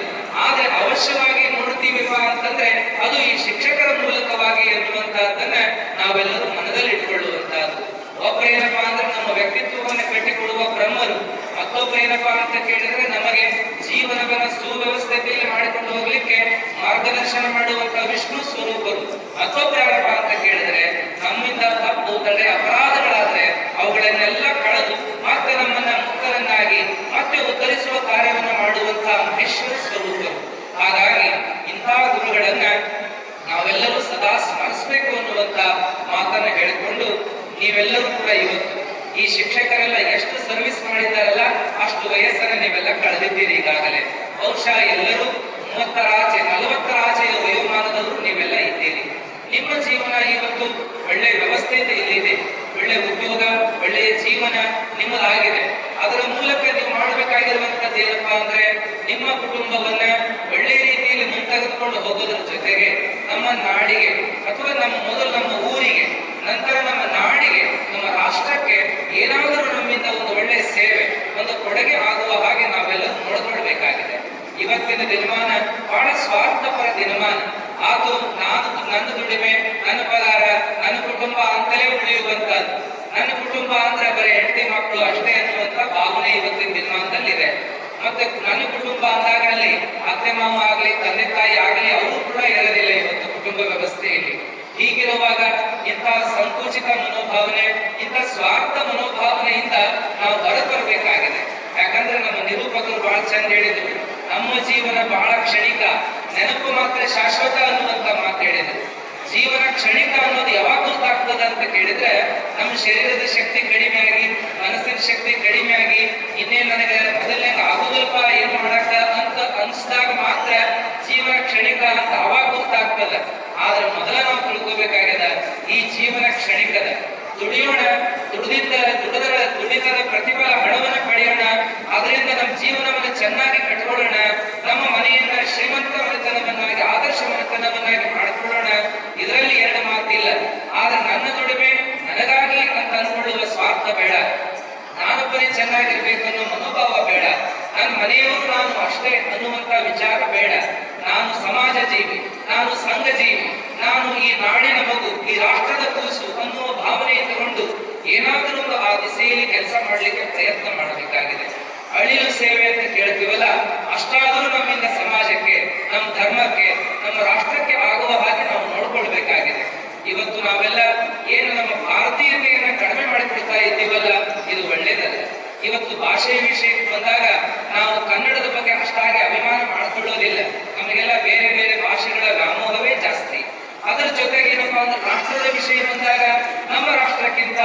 ಆದ್ರೆ ಅವಶ್ಯವಾಗಿ ನೋಡ್ತೀವಿಪ್ಪ ಅಂತಂದ್ರೆ ಅದು ಈ ಶಿಕ್ಷಕರ ಮೂಲಕವಾಗಿ ಎನ್ನುವಂತಹದ್ದನ್ನ ನಾವೆಲ್ಲರೂ ಮನದಲ್ಲಿ ಇಟ್ಕೊಳ್ಳುವಂತಹದ್ದು. ಒಬ್ಬ ಏನಪ್ಪಾ ಅಂದ್ರೆ ನಮ್ಮ ವ್ಯಕ್ತಿತ್ವವನ್ನು ಕಟ್ಟಿಕೊಡುವ ಬ್ರಹ್ಮರು. ಮತ್ತೊಬ್ಬ ಏನಪ್ಪಾ ಅಂತ ಕೇಳಿದ್ರೆ ನಮಗೆ ಜೀವನವನ್ನ ಸುವ್ಯವಸ್ಥೆಯಲ್ಲಿ ಮಾಡಿಕೊಂಡು ಹೋಗ್ಲಿಕ್ಕೆ ಮಾರ್ಗದರ್ಶನ ಮಾಡುವಂತ ವಿಷ್ಣು ಸ್ವರೂಪರು. ಮತ್ತೊಬ್ಬ ಯಾರಪ್ಪ ಅಂತ ಕೇಳಿದ್ರೆ ನಮ್ಮಿಂದ ತಪ್ಪು ತಡೆ ಅಪರಾಧಗಳಾದ್ರೆ ಅವುಗಳನ್ನೆಲ್ಲ ಕಳೆದು ಮತ್ತೆ ನಮ್ಮನ್ನ ಮುಕ್ತರನ್ನಾಗಿ ಮತ್ತೆ ಉತ್ತರಿಸುವ ಕಾರ್ಯವನ್ನು ಮಾಡುವಂತ ಮಹೇಶ್ವರ ಸ್ವರೂಪ ಹಾಗಾಗಿ ಇಂತಹ ಗುರುಗಳನ್ನ ನಾವೆಲ್ಲರೂ ಸದಾ ಸ್ಮರಿಸಬೇಕು ಅನ್ನುವಂತ ಮಾತನ್ನ ಹೇಳಿಕೊಂಡು ನೀವೆಲ್ಲರೂ ಕೂಡ ಇವತ್ತು ಈ ಶಿಕ್ಷಕರೆಲ್ಲ ಎಷ್ಟು ಸರ್ವಿಸ್ ಮಾಡಿದ್ದಾರಲ್ಲ, ಅಷ್ಟು ವಯಸ್ಸನ್ನ ನೀವೆಲ್ಲ ಕಳೆದಿದ್ದೀರಿ ಈಗಾಗಲೇ. ಬಹುಶಃ ಎಲ್ಲರೂ ಮೂವತ್ತರ ಆಚೆ, ನಲವತ್ತರ ಆಚೆಯ ವಯೋಮಾನದವರು ನೀವೆಲ್ಲ ಇದ್ದೀರಿ. ನಿಮ್ಮ ಜೀವನ ಇವತ್ತು ಒಳ್ಳೆ ವ್ಯವಸ್ಥೆ ಇಲ್ಲಿದೆ. ಒಳ್ಳೆ ಉದ್ಯೋಗ, ಒಳ್ಳೆಯ ಜೀವನ ನಿಮ್ಮದಾಗಿದೆ. ಅದರ ಮೂಲಕ ನೀವು ಮಾಡಬೇಕಾಗಿರುವಂತದ್ದು ಏನಪ್ಪಾ ಅಂದ್ರೆ ನಿಮ್ಮ ಕುಟುಂಬವನ್ನ ಒಳ್ಳೆ ರೀತಿಯಲ್ಲಿ ಮುಂತೆಗೆದುಕೊಂಡು ಹೋಗೋದ್ರ ಜೊತೆಗೆ ನಮ್ಮ ನಾಡಿಗೆ ಅಥವಾ ನಮ್ಮ ಮೊದಲು ನಮ್ಮ ಊರಿಗೆ, ನಂತರ ನಮ್ಮ ನಾಡಿಗೆ, ನಮ್ಮ ರಾಷ್ಟ್ರಕ್ಕೆ ಏನಾದರೂ ನಮ್ಮಿಂದ ಒಂದು ಒಳ್ಳೆ ಸೇವೆ, ಒಂದು ಕೊಡುಗೆ ಆಗುವ ಹಾಗೆ ನಾವೆಲ್ಲ ನೋಡ್ಕೊಳ್ಬೇಕಾಗಿದೆ. ಇವತ್ತಿನ ದಿನಮಾನ ಬಹಳ ಸ್ವಾರ್ಥಪರ ದಿನಮಾನ. ಅದು ನಾನು ನನ್ನ ದುಡಿಮೆ, ನನ್ನ ಪಗಾರ ನನ್ನ ಕುಟುಂಬ ಅಂತಲೇ ಉಳಿಯುವಂತದ್ದು ನನ್ನ ಕುಟುಂಬ ಅಂದ್ರೆ ಬರೀ ಮಕ್ಕಳು ಅಷ್ಟೇ ಅನ್ನುವಂತ ಭಾವನೆ ಇವತ್ತಿನ ದಿನಮಾನದಲ್ಲಿದೆ ಮತ್ತೆ ನನ್ನ ಕುಟುಂಬ ಅಂದಾಗ ಅತ್ತೆ, ಮಾವ ಆಗಲಿ, ತಂದೆ, ತಾಯಿ ಆಗಲಿ, ಅವರು ಕೂಡ ಇರಲಿಲ್ಲ ಇವತ್ತು ಕುಟುಂಬ ವ್ಯವಸ್ಥೆಯಲ್ಲಿ. ಹೀಗಿರುವಾಗ ಇಂತಹ ಸಂಕುಚಿತ ಮನೋಭಾವನೆ, ಇಂಥ ಸ್ವಾರ್ಥ ಮನೋಭಾವನೆಯಿಂದ ನಾವು ಹೊರಬರಬೇಕಾಗಿದೆ ಯಾಕಂದ್ರೆ ನಮ್ಮ ನಿರೂಪಕರು ಬಹಳ ಚಂದ ಹೇಳಿದ್ರು. ನಮ್ಮ ಜೀವನ ಬಹಳ ಕ್ಷಣಿಕ. ನೆನಪು ಮಾತ್ರ ಶಾಶ್ವತ ಅನ್ನುವಂತ ಮಾತು ಹೇಳಿದ್ರು. ಜೀವನ ಕ್ಷಣಿಕ ಅನ್ನೋದು ಯಾವಾಗ ಗೊತ್ತಾಗ್ತದ ಅಂತ ಕೇಳಿದ್ರೆ, ನಮ್ಮ ಶರೀರದ ಶಕ್ತಿ ಕಡಿಮೆ ಆಗಿ, ಮನಸ್ಸಿನ ಶಕ್ತಿ ಕಡಿಮೆ ಆಗಿ ಇನ್ನೇ ನನಗೆ ಮೊದಲನೇ ಆಗುದಲ್ಪ ಏನ್ ಮಾಡಕ ಅಂತ ಅನ್ಸ್ದಾಗ ಮಾತ್ರ ಜೀವನ ಕ್ಷಣಿಕ ಅಂತ ಅವಾಗ ಗೊತ್ತಾಗ್ತದ. ಆದ್ರೆ ಮೊದಲ ನಾವು ತಿಳ್ಕೋಬೇಕಾಗ್ಯದ, ಈ ಜೀವನ ಕ್ಷಣಿಕದ ದುಡಿಯೋಣ, ದುಡಿದಿದ್ದ ದುಡಿದರ ದುಡಿತದ ಪ್ರತಿಫಲ ಹಣವನ್ನ ಪಡೆಯೋಣ ಅದರಿಂದ ನಮ್ಮ ಜೀವನವನ್ನು ಚೆನ್ನಾಗಿ ಕಟ್ಕೊಳ್ಳೋಣ, ನಮ್ಮ ಮನೆಯನ್ನ ಶ್ರೀಮಂತ ಮನೆತನವನ್ನಾಗಿ, ಆದರ್ಶ ಮನೆತನವನ್ನಾಗಿ ಮಾಡಿಕೊಳ್ಳೋಣ ಇದರಲ್ಲಿ ಎರಡು ಮಾತಿಲ್ಲ. ಆದ್ರೆ ನನ್ನ ದುಡಿಮೆ ನನಗಾಗಿ ಅಂತ ಅನ್ಕೊಳ್ಳುವ ಸ್ವಾರ್ಥ ಬೇಡ. ನಾನೊಬ್ಬನೇ ಚೆನ್ನಾಗಿರ್ಬೇಕು ಅನ್ನೋ ಮನೋಭಾವ ಬೇಡ. ನನ್ನ ಮನೆಯವರು ನಾನು ಅಷ್ಟೇ ಅನ್ನುವಂತ ವಿಚಾರ ಬೇಡ. ನಾನು ಸಮಾಜ ಜೀವಿ ನಾನು ಸಂಘ ಜೀವಿ ನಾನು ಈ ನಾಡಿನ ಮಗು, ಈ ರಾಷ್ಟ್ರದ ಕೂಸು ಅನ್ನುವ ಭಾವನೆ ಇಟ್ಟುಕೊಂಡು ಏನಾದರೂ ಒಂದು ಆ ದಿಸೆಯಲ್ಲಿ ಕೆಲಸ ಮಾಡಲಿಕ್ಕೆ ಪ್ರಯತ್ನ ಮಾಡಬೇಕಾಗಿದೆ. ಅಳಿಲು ಸೇವೆ ಅಂತ ಕೇಳ್ತೀವಲ್ಲ, ಅಷ್ಟಾದರೂ ನಮ್ಮಿಂದ ಸಮಾಜಕ್ಕೆ ನಮ್ಮ ಧರ್ಮಕ್ಕೆ, ನಮ್ಮ ರಾಷ್ಟ್ರಕ್ಕೆ ಆಗುವ ಹಾಗೆ ನಾವು ನೋಡ್ಕೊಳ್ಬೇಕಾಗಿದೆ ಇವತ್ತು ನಾವೆಲ್ಲ ಏನು ನಮ್ಮ ಭಾರತೀಯತೆಯನ್ನ ಕಡಿಮೆ ಮಾಡಿಬಿಡ್ತಾ ಇದ್ದೀವಲ್ಲ, ಇದು ಒಳ್ಳೇದಲ್ಲ. ಇವತ್ತು ಭಾಷೆಯ ವಿಷಯಕ್ಕೆ ಬಂದಾಗ ನಾವು ಕನ್ನಡದ ಬಗ್ಗೆ ಅಷ್ಟಾಗಿ ಅಭಿಮಾನ ಮಾಡಿಕೊಳ್ಳೋದಿಲ್ಲ. ನಮಗೆಲ್ಲ ಬೇರೆ ಬೇರೆ ಭಾಷೆಗಳ ವ್ಯಾಮೋಹವೇ ಜಾಸ್ತಿ. ಅದರ ಜೊತೆಗೆ ಏನಪ್ಪಾ ಒಂದು ರಾಷ್ಟ್ರದ ವಿಷಯ ಬಂದಾಗ ನಮ್ಮ ರಾಷ್ಟ್ರಕ್ಕಿಂತ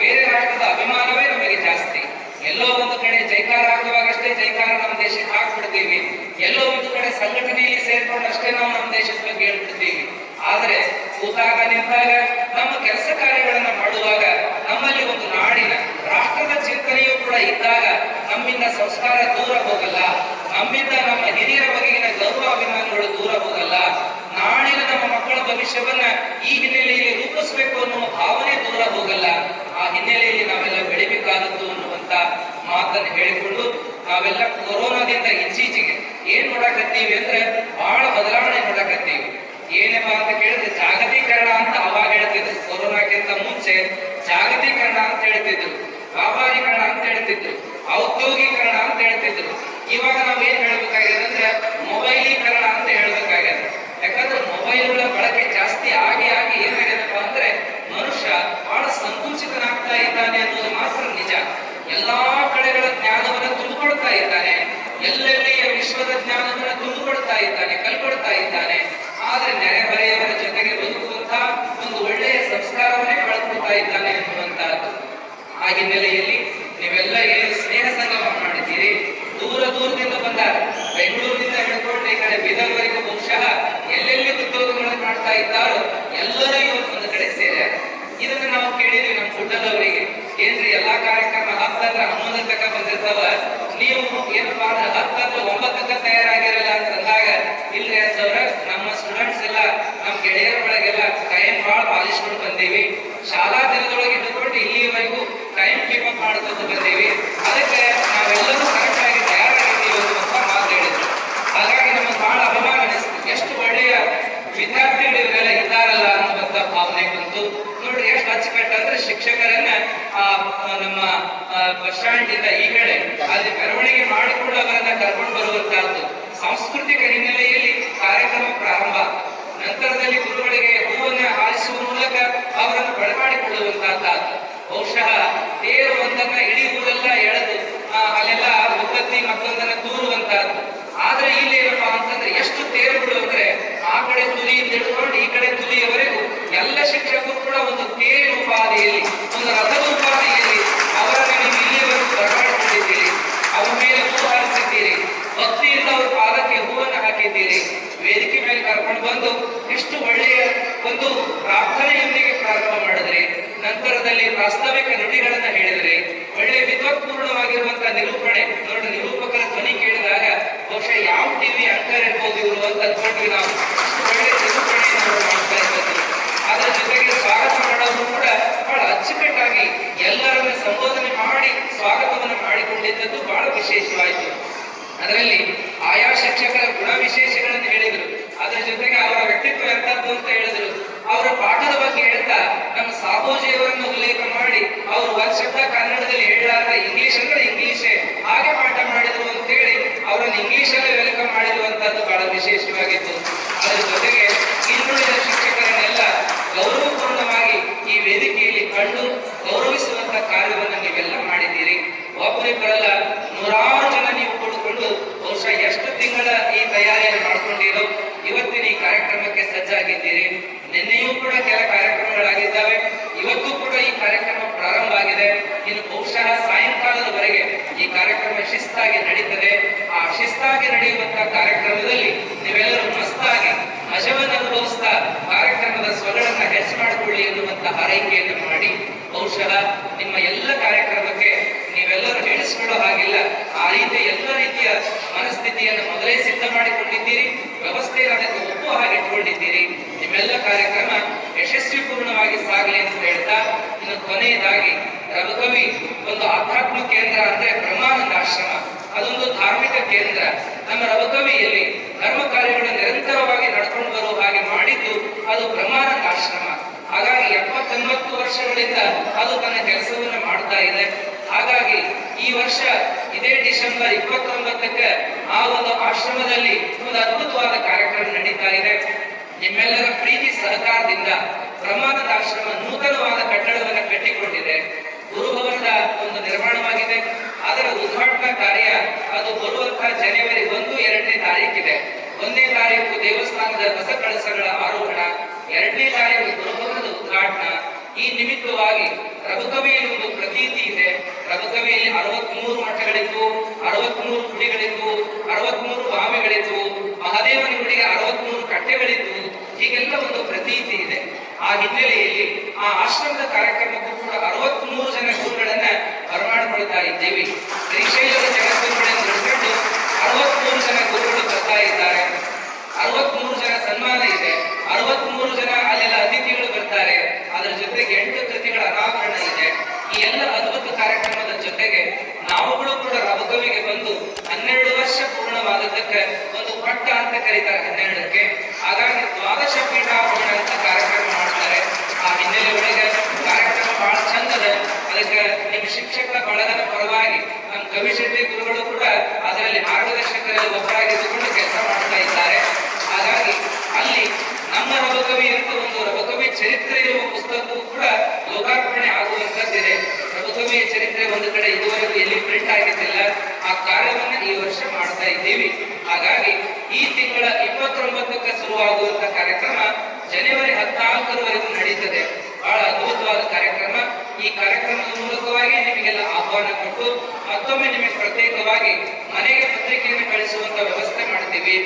ಬೇರೆ ರಾಷ್ಟ್ರದ ಅಭಿಮಾನವೇ ನಮಗೆ ಜಾಸ್ತಿ. ಎಲ್ಲೋ ಒಂದು ಕಡೆ ಜೈಕಾರ ಹಾಕುವಾಗಷ್ಟೇ ಜೈಕಾರ ನಮ್ಮ ದೇಶಕ್ಕೆ ಹಾಕ್ಬಿಡ್ತೀವಿ. ಎಲ್ಲೋ ಒಂದು ಕಡೆ ಸಂಘಟನೆಯಲ್ಲಿ ಸೇರ್ಕೊಂಡಷ್ಟೇ ನಾವು ನಮ್ಮ ದೇಶದ ಬಗ್ಗೆ ಹೇಳ್ಬಿಡ್ತೀವಿ. ಆದ್ರೆ ಕೂತಾಗ ನಿಂತಾಗ ನಮ್ಮ ಕೆಲಸ ಕಾರ್ಯಗಳನ್ನ ಮಾಡುವಾಗ ನಮ್ಮಲ್ಲಿ ಒಂದು ನಾಡಿನ ರಾಷ್ಟ್ರದ ಚಿಂತನೆಯೂ ಕೂಡ ಇದ್ದಾಗ ನಮ್ಮಿಂದ ಸಂಸ್ಕಾರ ದೂರ ಹೋಗಲ್ಲ, ನಮ್ಮಿಂದ ನಮ್ಮ ಹಿರಿಯರ ಬಗೆಗಿನ ಗೌರವ ಅಭಿಮಾನಗಳು ದೂರ ಹೋಗಲ್ಲ. ನಾಳಿನ ನಮ್ಮ ಮಕ್ಕಳ ಭವಿಷ್ಯವನ್ನ ಈ ಹಿನ್ನೆಲೆಯಲ್ಲಿ ರೂಪಿಸಬೇಕು ಅನ್ನುವ ಭಾವನೆ ದೂರ ಹೋಗಲ್ಲ. ಆ ಹಿನ್ನೆಲೆಯಲ್ಲಿ ನಾವೆಲ್ಲ ಬೆಳಿಬೇಕಾದದ್ದು ಅನ್ನುವಂತ ಮಾತನ್ನು ಹೇಳಿಕೊಂಡು ನಾವೆಲ್ಲ ಕೊರೋನಾದಿಂದ ಇತ್ತೀಚೆಗೆ ಏನ್ ನೋಡಕತ್ತೀವಿ ಅಂದ್ರೆ ಬಹಳ ಬದಲಾವಣೆ ನೋಡಕತ್ತೀವಿ. ಏನಪ್ಪ ಅಂತ ಕೇಳಿದ್ರೆ ಜಾಗತೀಕರಣ ಅಂತ ಅವಾಗ ಹೇಳ್ತಿದ್ರು. ಕೊರೋನಾಕ್ಕಿಂತ ಮುಂಚೆ ಜಾಗತೀಕರಣ ಅಂತ ಹೇಳ್ತಿದ್ರು. ವ್ಯಾಪಾರೀಕರಣ ಅಂತ ಹೇಳ್ತಿದ್ರು. ಔದ್ಯೋಗೀಕರಣ ಅಂತ ಹೇಳ್ತಿದ್ರು. ಇವಾಗ ನಾವು ಏನ್ ಹೇಳ್ಬೇಕಾಗಿದೆ ಅಂದ್ರೆ ಮೊಬೈಲೀಕರಣ ಅಂತ ಹೇಳ್ಬೇಕಾಗಿದೆ ಯಾಕಂದ್ರೆ ಮೊಬೈಲ್ಗಳ ಬಳಕೆ ಜಾಸ್ತಿ ಆಗಿ ಆಗಿ ಏನಾಗಿದೆಪ್ಪ ಅಂದ್ರೆ ಮನುಷ್ಯ ಬಹಳ ಸಂಕುಚಿತನಾಗ್ತಾ ಇದ್ದಾನೆ ಅನ್ನೋದು ಮಾತ್ರ ನಿಜ ಎಲ್ಲಾ ಕಡೆಗಳ ಜ್ಞಾನವನ್ನು ತುಂಬಿಕೊಳ್ತಾ ಇದ್ದಾನೆ ಎಲ್ಲೆಲ್ಲಿಯ ವಿಶ್ವದ ಜ್ಞಾನವನ್ನು ತುಂಬಿಕೊಳ್ತಾ ಇದ್ದಾನೆ ಕಲ್ಕೊಳ್ತಾ ಇದ್ದಾನೆ ಆದ್ರೆ ನೆರೆ ಮಾಡ್ತಾ ಇದ್ದಾನೆ ಎನ್ನುವಂತಹದ್ದು ಆ ಹಿನ್ನೆಲೆಯಲ್ಲಿ ನೀವೆಲ್ಲ ಏನು ಸ್ನೇಹ ಸಂಗಮ ಮಾಡಿದ್ದೀರಿ. ದೂರ ದೂರದಿಂದ ಬಂದಾರೆ ಬೆಂಗಳೂರಿನಿಂದ ಹಿಡ್ಕೊಂಡು ಈ ಕಡೆ ಬೀದರ್ವರೆಗೂ ಬಹುಶಃ ಎಲ್ಲೆಲ್ಲಿ ಉದ್ಯೋಗಗಳನ್ನು ಮಾಡ್ತಾ ಇದ್ದಾರೋ ಎಲ್ಲರೂ ಇವತ್ತು ಒಂದು ಕಡೆ ಸೇರ್ಯಾರ ಇದನ್ನ ನಾವು ಕೇಳಿದ್ವಿ ನಮ್ಮ ಕುಡ್ಡದವರಿಗೆ ಏನ್ರಿ ಎಲ್ಲಾ ಕಾರ್ಯಕ್ರಮ ಹತ್ತಂದ್ರ ಹನ್ನೊಂದರ ತಕ್ಕ ಬಂದಿರ್ತಾವ? ನೀವು ಏನಪ್ಪಾ ಅಂದ್ರೆ ಹತ್ತಂದ್ರ ಒಂಬತ್ತಕ್ಕ ತಯಾರಾಗಿರಲ್ಲ ಅಂತ ಅಂದಾಗ, ಇಲ್ರಿ ಅನ್ಸವ್ರ ನಮ್ಮ ಸ್ಟೂಡೆಂಟ್ಸ್ ಎಲ್ಲ, ನಮ್ಮ ಗೆಳೆಯರ ಒಳಗೆಲ್ಲ ಟೈಮ್ ಭಾಳ ಪಾಲಿಸ್ಕೊಂಡು ಬಂದೀವಿ. ಶಾಲಾ ದಿನದೊಳಗೆ ಇಟ್ಟುಕೊಂಡು ಇಲ್ಲಿವರೆಗೂ ಶಿಕ್ಷಕರನ್ನ ನಮ್ಮ ಬಸ್ ಸ್ಟ್ಯಾಂಡ್ ಇಂದ ಈ ಅಲ್ಲಿ ಮೆರವಣಿಗೆ ಮಾಡಿಕೊಂಡು ಅವರನ್ನ ಕರ್ಕೊಂಡು ಸಾಂಸ್ಕೃತಿಕ ಹಿನ್ನೆಲೆಯಲ್ಲಿ ಕಾರ್ಯಕ್ರಮ ಪ್ರಾರಂಭ. ನಂತರದಲ್ಲಿ ಗುರುಗಳಿಗೆ ಹೂವನ್ನು ಹಾರಿಸುವ ಮೂಲಕ ಅವರನ್ನು ಬಡಮಾಡಿಕೊಳ್ಳುವಂತಹದ್ದು ಬಹುಶಃ ತೇರು ಒಂದನ್ನ ಇಡೀ ಊರೆಲ್ಲ ಎಳೆದು ಅಲ್ಲೆಲ್ಲ ಮುತ್ತತ್ತಿ ಮತ್ತೊಂದನ್ನ ತೂರುವಂತಹದ್ದು. ಆದ್ರೆ ಇಲ್ಲಿ ಏನಪ್ಪಾ ಅಂತಂದ್ರೆ ಎಷ್ಟು ತೇರುಗಳು ಅಂದ್ರೆ ಆ ಕಡೆ ತುಲಿ ತಿಳ್ಕೊಂಡು ಈ ಕಡೆ ತುಲಿಯವರೆಗೂ ಎಲ್ಲ ಶಿಕ್ಷಕರು ಕೂಡ ಒಂದು ತೇರು ಉಪಾಧಿಯಲ್ಲಿ ಒಂದು ರಥದ ಉಪಾಧಿಯಲ್ಲಿ ಅವರನ್ನು ನೀವು ಇಲ್ಲಿಯವರೆಗೂ ಬರಮಾಡಿಕೊಂಡಿದ್ದೀರಿ ಅವರ ಮೇಲೆ ಹೂ ಹಾರಿಸಿದ್ದೀರಿ. ಭಕ್ತಿಯಿಂದ ಅವ್ರ ಪಾದಕ್ಕೆ ಹೂವನ್ನು ಹಾಕಿದ್ದೀರಿ. ವೇದಿಕೆ ಮೇಲೆ ಕರ್ಕೊಂಡು ಬಂದು ಎಷ್ಟು ಒಳ್ಳೆಯ ಒಂದು ಪ್ರಾರ್ಥನೆಯೊಂದಿಗೆ ಪ್ರಾರಂಭ ಮಾಡಿದರೆ. ನಂತರದಲ್ಲಿ ಪ್ರಾಸ್ತಾವಿಕ ನುಡಿಗಳನ್ನ ಹೇಳಿದ್ರೆ. ಒಳ್ಳೆ ವಿದ್ವತ್ಪೂರ್ಣವಾಗಿರುವಂತಹ ನಿರೂಪಣೆ, ದೊಡ್ಡ ನಿರೂಪಕರ ಧ್ವನಿ ಕೇಳಿದಾಗ ಬಹುಶಃ ಯಾವ ಟಿವಿ ಅಂಕರ್ ಇರ್ಬೋದು ಇವರು ಅಂತ ಅಂದ್ಕೊಂಡ್ವಿ ನಾವು. ಒಳ್ಳೆ ನಿರೂಪಣೆಯನ್ನು ಮಾಡ್ತಾ ಅದರ ಜೊತೆಗೆ ಸ್ವಾಗತ ಮಾಡೋದು ಕೂಡ ಬಹಳ ಅಚ್ಚುಕಟ್ಟಾಗಿ ಎಲ್ಲರನ್ನು ಸಂಬೋಧನೆ ಮಾಡಿ, ಸ್ವಾಗತವನ್ನು ಮಾಡಿಕೊಂಡಿದ್ದದ್ದು ಬಹಳ ವಿಶೇಷವಾಯಿತು. ಅದರಲ್ಲಿ ಆಯಾ ಶಿಕ್ಷಕರ ಗುಣ ವಿಶೇಷಗಳನ್ನು ಹೇಳಿದರು. ಅದರ ಜೊತೆಗೆ ಅವರ ವ್ಯಕ್ತಿತ್ವ ಎಂತದ್ದು ಅಂತ ಹೇಳಿದ್ರು. ಅವರ ಪಾಠದ ಬಗ್ಗೆ ಹೇಳ್ತಾ ನಮ್ಮ ಸಾಬೋಜಿಯವರನ್ನು ಉಲ್ಲೇಖ ಮಾಡಿ, ಅವರು ಒಂದ್ ಶಬ್ದ ಕನ್ನಡದಲ್ಲಿ ಹೇಳಿದಾಗ ಇಂಗ್ಲಿಷ್ ಅಂದ್ರೆ ಇಂಗ್ಲಿಷೇ ಹಾಗೆ ಪಾಠ ಮಾಡಿದ್ರು ಅಂತ ಹೇಳಿ ಅವರನ್ನು ಇಂಗ್ಲಿಷಲ್ಲಿ ವೆಲ್ಕಮ್ ಮಾಡಿರುವಂತಹದ್ದು ಬಹಳ ವಿಶೇಷವಾಗಿತ್ತು ಅದರ ಜೊತೆಗೆ ಇನ್ನುಳಿದ ಶಿಕ್ಷಕರನ್ನೆಲ್ಲ ಗೌರವಪೂರ್ಣವಾಗಿ ಈ ವೇದಿಕೆಯಲ್ಲಿ ಕಂಡು ಗೌರವಿಸುವಂತ ಕಾರ್ಯವನ್ನು ನೀವೆಲ್ಲ ಮಾಡಿದ್ದೀರಿ ಒಬ್ಬರಿಬ್ಬರಲ್ಲ ನೂರಾರು ಜನ ನೀವು ಕೂಡಿಕೊಂಡು ಬಹುಶಃ ಎಷ್ಟು ತಿಂಗಳ ಈ ತಯಾರಿಯನ್ನು ಮಾಡ್ಕೊಂಡಿರೋ ಇವತ್ತಿನ ಈ ಕಾರ್ಯಕ್ರಮಕ್ಕೆ ಸಜ್ಜಾಗಿದ್ದೀರಿ ನಿನ್ನೆಯೂ ಕೂಡ ಕೆಲ ಕಾರ್ಯಕ್ರಮಗಳಾಗಿದ್ದಾವೆ ಇವತ್ತು ಕೂಡ ಈ ಕಾರ್ಯಕ್ರಮ ಪ್ರಾರಂಭ ಆಗಿದೆ ಇನ್ನು ಬಹುಶಃ ಸಾಯಂಕಾಲದವರೆಗೆ ಈ ಕಾರ್ಯಕ್ರಮ ಶಿಸ್ತಾಗಿ ನಡೀತದೆ ಆ ಶಿಸ್ತಾಗಿ ನಡೆಯುವಂತಹ ಕಾರ್ಯಕ್ರಮದಲ್ಲಿ ನೀವೆಲ್ಲರೂ ಮಸ್ತಾಗಿ ಮಜವನ್ನು ಅನುಭವಿಸ್ತಾ ಕಾರ್ಯಕ್ರಮದ ಸ್ವಗಳನ್ನ ಹೆಚ್ಚು ಮಾಡಿಕೊಳ್ಳಿ ಎನ್ನುವಂತ ಹಾರೈಕೆಯನ್ನು ಮಾಡಿ ಬಹುಶಃ ನಿಮ್ಮ ಎಲ್ಲ ಕಾರ್ಯಕ್ರಮಕ್ಕೆ ಹೇಳಿಸ್ಕೊಳ್ಳೋ ಹಾಗಿಲ್ಲ. ಆ ರೀತಿ ಎಲ್ಲ ರೀತಿಯ ಮನಸ್ಥಿತಿಯನ್ನು ಮೊದಲೇ ಸಿದ್ಧ ಮಾಡಿಕೊಂಡಿದ್ದೀರಿ ವ್ಯವಸ್ಥೆಯನ್ನು ಅದಕ್ಕೆ ಒಪ್ಪುವ ಹಾಗೆ ಇಟ್ಕೊಂಡಿದ್ದೀರಿ. ನಿಮ್ಮೆಲ್ಲ ಕಾರ್ಯಕ್ರಮ ಯಶಸ್ವಿಪೂರ್ಣವಾಗಿ ಸಾಗಲಿ ಅಂತ ಹೇಳ್ತಾ, ಇನ್ನು ಕೊನೆಯದಾಗಿ ರಘುಕವಿ ಒಂದು ಆಧ್ಯಾತ್ಮ ಕೇಂದ್ರ ಅಂದ್ರೆ ಬ್ರಹ್ಮಾನಂದ ಆಶ್ರಮ ಅದೊಂದು ಧಾರ್ಮಿಕ ಕೇಂದ್ರ. ನಮ್ಮ ರಘುಕವಿಯಲ್ಲಿ ಧರ್ಮ ಕಾರ್ಯಗಳು ನಿರಂತರವಾಗಿ ನಡ್ಕೊಂಡು ಬರುವ ಹಾಗೆ ಮಾಡಿದ್ದು ಅದು ಬ್ರಹ್ಮಾನಂದ ಆಶ್ರಮ ಹಾಗಾಗಿ ಎಪ್ಪತ್ತೊಂಬತ್ತು ವರ್ಷಗಳಿಂದ ಅದು ತನ್ನ ಕೆಲಸವನ್ನು ಮಾಡ್ತಾ ಇದೆ. ಹಾಗಾಗಿ ಈ ವರ್ಷ ಇದೇ ಡಿಸೆಂಬರ್ ಇಪ್ಪತ್ತೊಂಬತ್ತಕ್ಕೆ ಆ ಒಂದು ಆಶ್ರಮದಲ್ಲಿ ಒಂದು ಅದ್ಭುತವಾದ ಕಾರ್ಯಕ್ರಮ ನಡೀತಾ ಇದೆ. ನಿಮ್ಮೆಲ್ಲರ ಪ್ರೀತಿ ಸಹಕಾರದಿಂದ ಬ್ರಹ್ಮಾನಂದ ಆಶ್ರಮ ನೂತನವಾದ ಕಟ್ಟಡವನ್ನು ಕಟ್ಟಿಕೊಂಡಿದೆ. ಗುರುಭವನದ ಒಂದು ನಿರ್ಮಾಣವಾಗಿದೆ. ಅದರ ಉದ್ಘಾಟನಾ ಕಾರ್ಯ ಅದು ಬರುವಂತಹ ಜನವರಿ ಒಂದು, ಎರಡನೇ ತಾರೀಕಿದೆ. ಒಂದನೇ ತಾರೀಕು ದೇವಸ್ಥಾನದ ರಸ ಕಳಸಗಳ ಆರೋಹಣ, ಎರಡನೇ ತಾರೀಕು ಗುರುಭವನದ ಉದ್ಘಾಟನಾ. ಈ ನಿಮಿತ್ತವಾಗಿ ರಘುಕವಿಯಲ್ಲಿ ಒಂದು ಪ್ರತೀತಿ ಇದೆ. ರಘುಕವಿಯಲ್ಲಿ ಅರವತ್ಮೂರು ಮಠಗಳಿತ್ತು ಅರವತ್ಮೂರು ಗುಡಿಗಳಿತ್ತು ಅರವತ್ಮೂರು ಬಾವಿಗಳಿದ್ವು ಮಹಾದೇವನ ಗುಡಿಗೆ ಅರವತ್ಮೂರು ಕಟ್ಟೆಗಳಿತ್ತು ಹೀಗೆಲ್ಲ ಒಂದು ಪ್ರತೀತಿ ಇದೆ. ಆ ಹಿನ್ನೆಲೆಯಲ್ಲಿ ಆ ಆಶ್ರಮದ ಕಾರ್ಯಕ್ರಮಕ್ಕೂ ಕೂಡ ಅರವತ್ಮೂರು ಜನ ಗುರುಗಳನ್ನ ಬರಮಾಡಿಕೊಳ್ತಾ ಇದ್ದೇವೆ. ಶ್ರೀಶೈಲದ ಜಗದ್ಗುರುಗಳನ್ನು ಹಿಡ್ಕೊಂಡು ಅರವತ್ಮೂರು ಜನ ಗುರುಗಳು ಬರ್ತಾ ಇದ್ದಾರೆ ಅರವತ್ಮೂರು ಜನ ಸನ್ಮಾನ ಇದೆ ಅರವತ್ಮೂರು ಜನ ಅಲ್ಲೆಲ್ಲ ಅತಿಥಿಗಳು ಬರ್ತಾರೆ ಅದರ ಜೊತೆಗೆ ಎಂಟು ಕೃತಿಗಳ ಅನಾವರಣ ಇದೆ ಈ ಎಲ್ಲ ಅದ್ಭುತ ಕಾರ್ಯಕ್ರಮದ ಜೊತೆಗೆ ನಾವುಗಳು ಕೂಡ ರಘುಕವಿಗೆ ಬಂದು ಹನ್ನೆರಡು ವರ್ಷ ಪೂರ್ಣವಾದದ್ದಕ್ಕೆ ಒಂದು ಪಟ್ಟ ಅಂತ ಕರೀತಾರೆ ಹನ್ನೆರಡಕ್ಕೆ ಹಾಗಾಗಿ ದ್ವಾದಶ ಪೀಠಾರೋಹಣ ಅಂತ ಕಾರ್ಯಕ್ರಮ ಮಾಡ್ತಾರೆ ಆ ಹಿನ್ನೆಲೆ ಒಳಗೆ ಕಾರ್ಯಕ್ರಮ ಬಹಳ ಚಂದದ ಅದಕ್ಕೆ ನಿಮ್ಮ ಶಿಕ್ಷಕರ ಬಳಗದ ಪರವಾಗಿ ನಮ್ಮ ಕವಿಶೆಟ್ಟಿ ಗುರುಗಳು ಕೂಡ ಅದರಲ್ಲಿ ಮಾರ್ಗದರ್ಶಕರಲ್ಲಿ ಒಬ್ಬರಾಗಿದ್ದುಕೊಂಡು ಕೆಲಸ ಮಾಡ್ತಾ ಇದ್ದಾರೆ ಹಾಗಾಗಿ ಅಲ್ಲಿ ನಮ್ಮ ರಘುಕವಿ ಅಂತ ಒಂದು ರಘುಕವಿ ಚರಿತ್ರೆ ಇರುವ ಪುಸ್ತಕವೂ ಕೂಡ ಲೋಕಾರ್ಪಣೆ ಆಗುವಂತದ್ದಿದೆ ರಘುಕವಿಯ ಚರಿತ್ರೆ ಒಂದು ಕಡೆ ಇದುವರೆಗೂ ಎಲ್ಲಿ ಪ್ರಿಂಟ್ ಆಗಿದ್ದಿಲ್ಲ ಆ ಕಾರ್ಯವನ್ನು ಈ ವರ್ಷ ಮಾಡ್ತಾ ಇದ್ದೀವಿ. ಹಾಗಾಗಿ ಈ ತಿಂಗಳ ಇಪ್ಪತ್ತೊಂಬತ್ತಕ್ಕೆ ಶುರುವಾಗುವಂತ ಕಾರ್ಯಕ್ರಮ ಜನವರಿ ಹದಿನಾಲ್ಕರವರೆಗೂ ನಡೀತದೆ. ಬಹಳ ಅದ್ಭುತವಾದ ಕಾರ್ಯಕ್ರಮ. ಈ ಕಾರ್ಯಕ್ರಮದ ಮೂಲಕವಾಗಿ ನಿಮಗೆಲ್ಲ ಆಹ್ವಾನ ಕೊಟ್ಟು ಮತ್ತೊಮ್ಮೆ ನಿಮಗೆ ಪ್ರತ್ಯೇಕವಾಗಿ ಮನೆಗೆ ಪತ್ರಿಕೆಯನ್ನು ಕಳಿಸುವಂತ ವ್ಯವಸ್ಥೆ ಮಾಡ್ತೀವಿ.